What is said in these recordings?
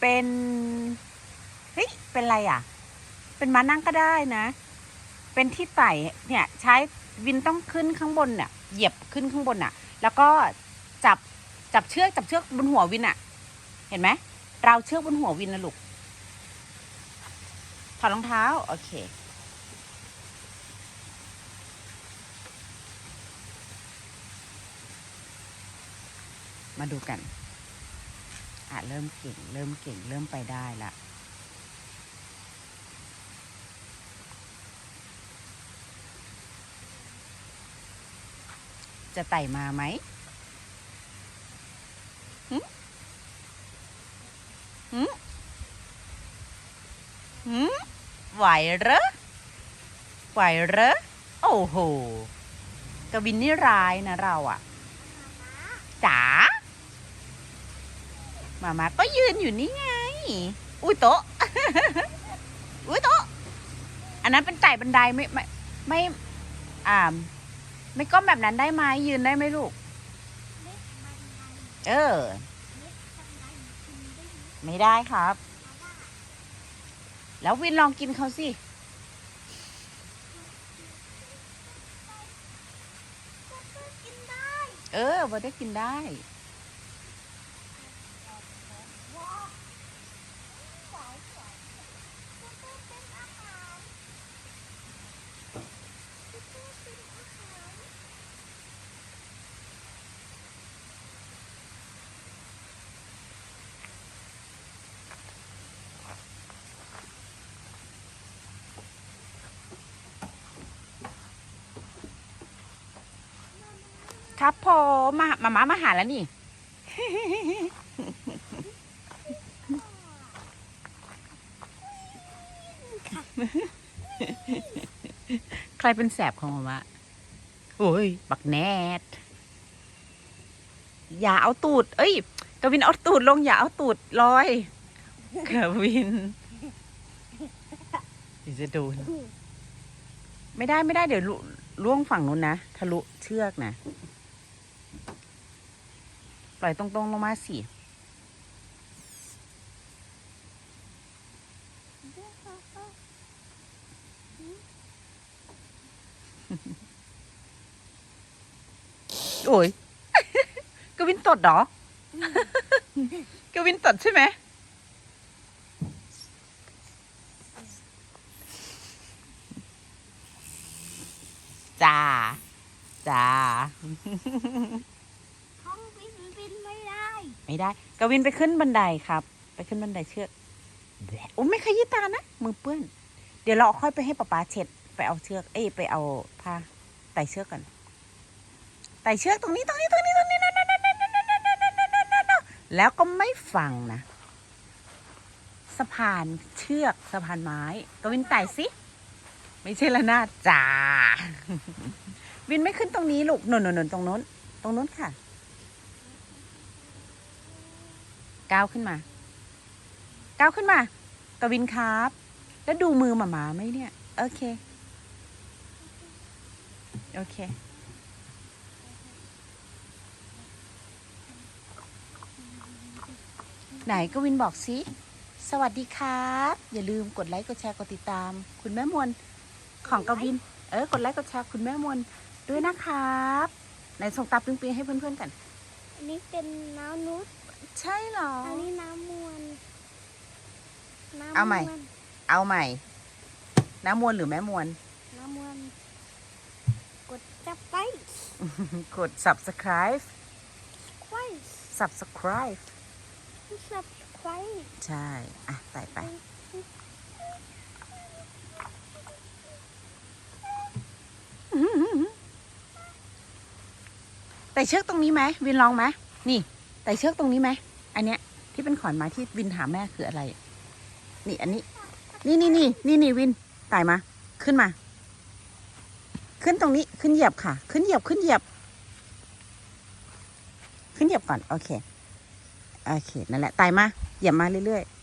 เป็นเฮ้ยเป็นอะไรอะ เป็นม้านั่งก็ได้นะ เป็นที่ไต่เนี่ย ใช้วินต้องขึ้นข้างบนเนี่ยเหยียบขึ้นข้างบนอะ แล้วก็จับจับเชือกจับเชือกบนหัววินอะ เห็นไหมเราวเชือกบนหัววินนะลูกถอดรองเท้า โอเคมาดูกัน อะเริ่มเก่ง เริ่มเก่ง เริ่มไปได้ละจะไต่มาไหมหึหึหึไหวเหรอ ไหวเหรอ โอ้โห กวินนี่ร้ายนะเราอะจ๋า มามาก็ยืนอยู่นี่ไง อุ้ยโต๊ะ อุ้ยโต๊ะ อันนั้นเป็นไต่บันไดไม่ไม่ไม่อ่าไม่ก้มแบบนั้นได้ไหมยืนได้ไหมลูก เออ ไม่ได้ครับ แล้ววินลองกินเขาสิเออว่าได้กินได้ ครับผมมามามามาหาแล้วนี่ ใครเป็นแสบของมามะโอ้ย บักแนดอย่าเอาตูด เอ้ย กวินเอาตูดลงอย่าเอาตูดลอย กวินเดี๋ยวจะโดน ไม่ได้ไม่ได้เดี๋ยวล่วงฝั่งนู้นนะ ทะลุเชือกนะ ปล่อยตรงๆลงมาสิโอ้ยกวินตดเหรอกวินตดใช่ไหมจ้าจ้า ห้องบินบินไม่ ไม่ได้ กวินไปขึ้นบันไดครับ ไปขึ้นบันไดเชือกโอ้ไม่ขยี้ตานะ มือเปื้อน เดี๋ยวเราค่อยไปให้ป๊าป๊าเช็ด ไปเอาเชือก เอ้ยไปเอาผ้าไต่เชือกก่อนไต่เชือกตรงนี้ตรงนี้ตรงนี้ตรงนี้นนนนนนนนนนนแล้วก็ไม่ฟังนะ สะพานเชือกสะพานไม้ กวินไต่สิ ไม่ใช่ละนาจ้าวินไม่ขึ้นตรงนี้ลูกนนนนตรงนู้น ตรงนู้นค่ะ ก้าวขึ้นมา ก้าวขึ้นมากวินครับ แล้วดูมือหมาหมาไหมเนี่ย โอเค โอเค ไหนกวินบอกสิ สวัสดีครับ อย่าลืมกดไลค์กดแชร์กดติดตาม คุณแม่มวลของกวิน เออกดไลค์กดแชร์คุณแม่มวลด้วยนะครับ ไหนส่งตาปิ๊งๆให้เพื่อนๆกัน อันนี้เป็นน้ำนุช ใช่เหรอ อันนี้น้ำมวลน้ำเอาใหม่ วลเอาใหม่ น้ำมวลหรือแม่มวล น้ำมวลกดจับไปกด subscribe ไว้ subscribe สับไว้ใช่ อะไต่ไปไต่เชือกตรงนี้ไหมวินลองไหมนี่ ไต่เชือกตรงนี้ไหมอันเนี้ยที่เป็นขอนไม้ที่วินถามแม่คืออะไร นี่อันนี้ นี่นี่นี่นี่นี่วินไต่มา ขึ้นมา ขึ้นตรงนี้ขึ้นเหยียบค่ะ ขึ้นเหยียบขึ้นเหยียบ ขึ้นเหยียบก่อน โอเค โอเค นั่นแหละไต่มา เหยียบมาเรื่อยๆ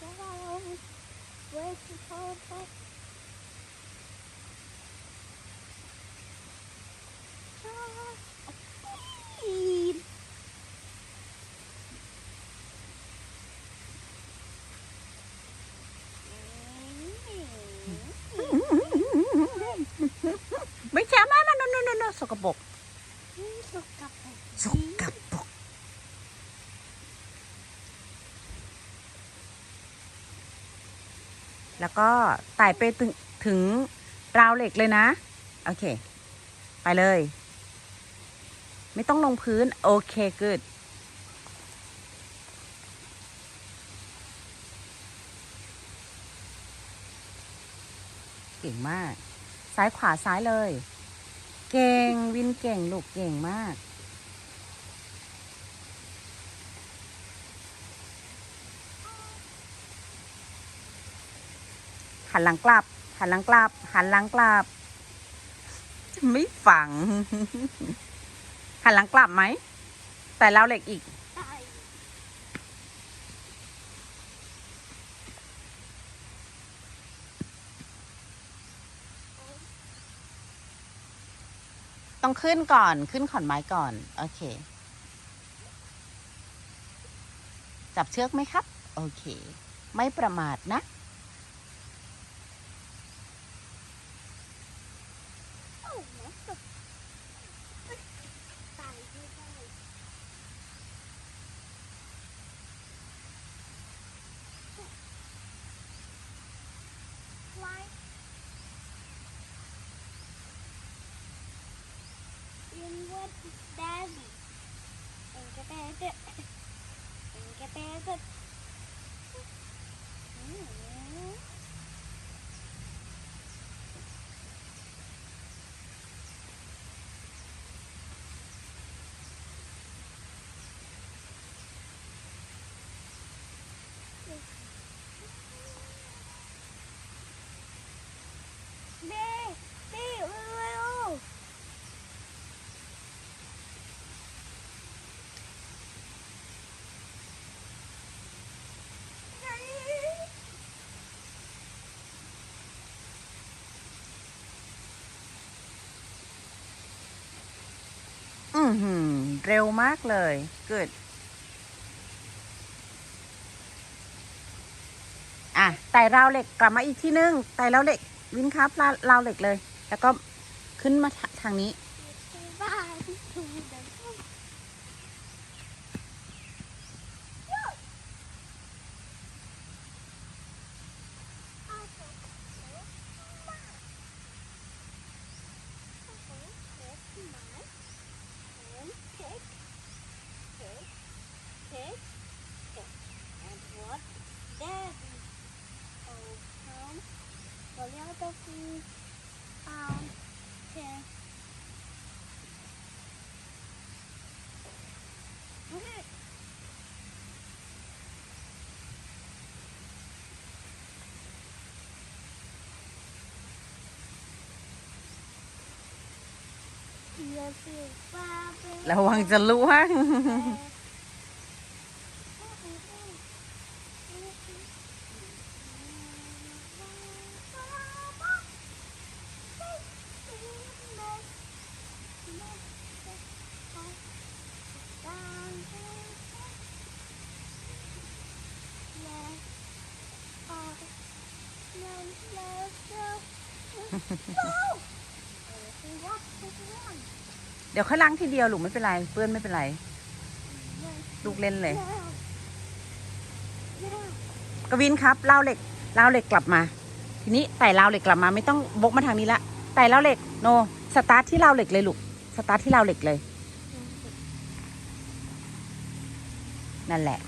แล้วก็ Where's the whole book? Speed. ไม่ใช่มามาโนโนโนโนสกปรก สกปรก สกปรก แล้วก็ไต่ไปถึงถึงราวเหล็กเลยนะ โอเค ไปเลย ไม่ต้องลงพื้น โอเค good เก่งมาก ซ้ายขวาซ้ายเลย เก่ง วินเก่ง ลูกเก่งมาก หันหลังกลับ หันหลังกลับ หันหลังกลับ ไม่ฝัง หันหลังกลับไหม แต่เราเหล็กอีก ต้องขึ้นก่อน ขึ้นขอนไม้ก่อน โอเค จับเชือกไหมครับ โอเค ไม่ประมาทนะ Daddy. Inka pede. Inka pede. Hmm. อือหือเร็วมากเลย good อะไต่ราวเหล็กกลับมาอีกที่นึงไต่ราวเหล็ก วินครับราวเหล็กเลย แล้วก็ขึ้นมาทางนี้ บ้านถูกเดิน Um, okay. Okay. เรือสีฟ้าเป็น ระวังจะล่วง เดี๋ยวค่อยล้างทีเดียวลูกไม่เป็นไร เปื้อนไม่เป็นไร ลูกเล่นเลย กวินครับราวเหล็กราวเหล็กกลับมา ทีนี้ไต่ราวเหล็กกลับมา ไม่ต้องบกมาทางนี้ละไต่ราวเหล็กโน สตาร์ทที่ราวเหล็กเลยลูก สตาร์ทที่ราวเหล็กเลย นั่นแหละ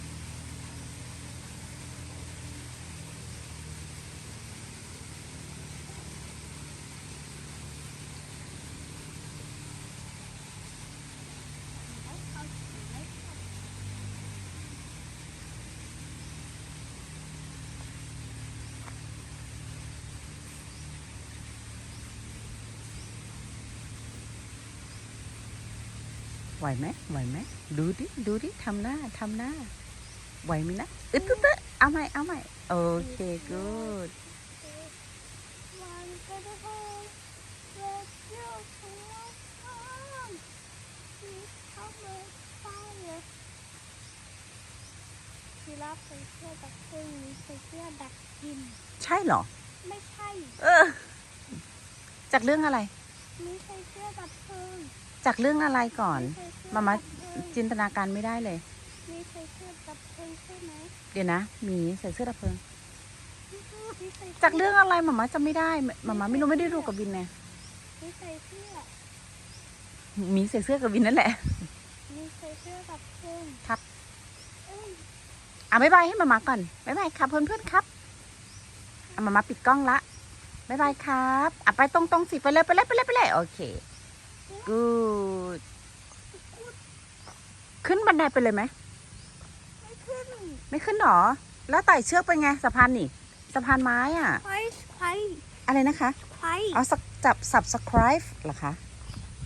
ไหวไหมไหวไหมดูดิดูดิทำหน้าทำหน้า ไหวไหมนะอึดตึ๊ดตึ๊ดเอาใหม่เอาใหม่โอเค good beautiful the beautiful song She's covered fire ทีราฟใส่เสื้อดักพึ่งมีใส่เสื้อดักกิน ใช่เหรอ ไม่ใช่ เออ จากเรื่องอะไรมีใส่เสื้อดับเพลิง จากเรื่องอะไรก่อนใส่เสื้อมามาดับเพลิงจินตนาการไม่ได้เลย มีใส่เสื้อดับเพลิงใช่ไหมเดี๋ยวนะหมีใส่เสื้อดับเพลิง มีใส่สื้จากเรื่องอะไรมามาจำไม่ได้มามาไม่รู้ไม่ได้ดูกับวินไงมีใส่เสื้อหมีใส่เสื้อกับวินนั่นแหละ มีใส่เสื้อดับเพลิงครับเอ้ยอะบ๊ายบายให้มามาก่อนบ๊ายบายครับเพื่อนเพื่อนๆครับอะมามาปิดกล้องละบ๊ายบายครับอะไปตรงตรงๆสิไปเลยไปเลยไปเลยไปเลยโอเค good ขึ้นบันไดไปเลยไหม ไม่ขึ้นไม่ขึ้นหรอ แล้วไต่เชือกไปไงสะพานนี่ สะพานไม้อะไฟไฟอะไรนะคะไฟเอาสักจับ subscribe เหรอคะ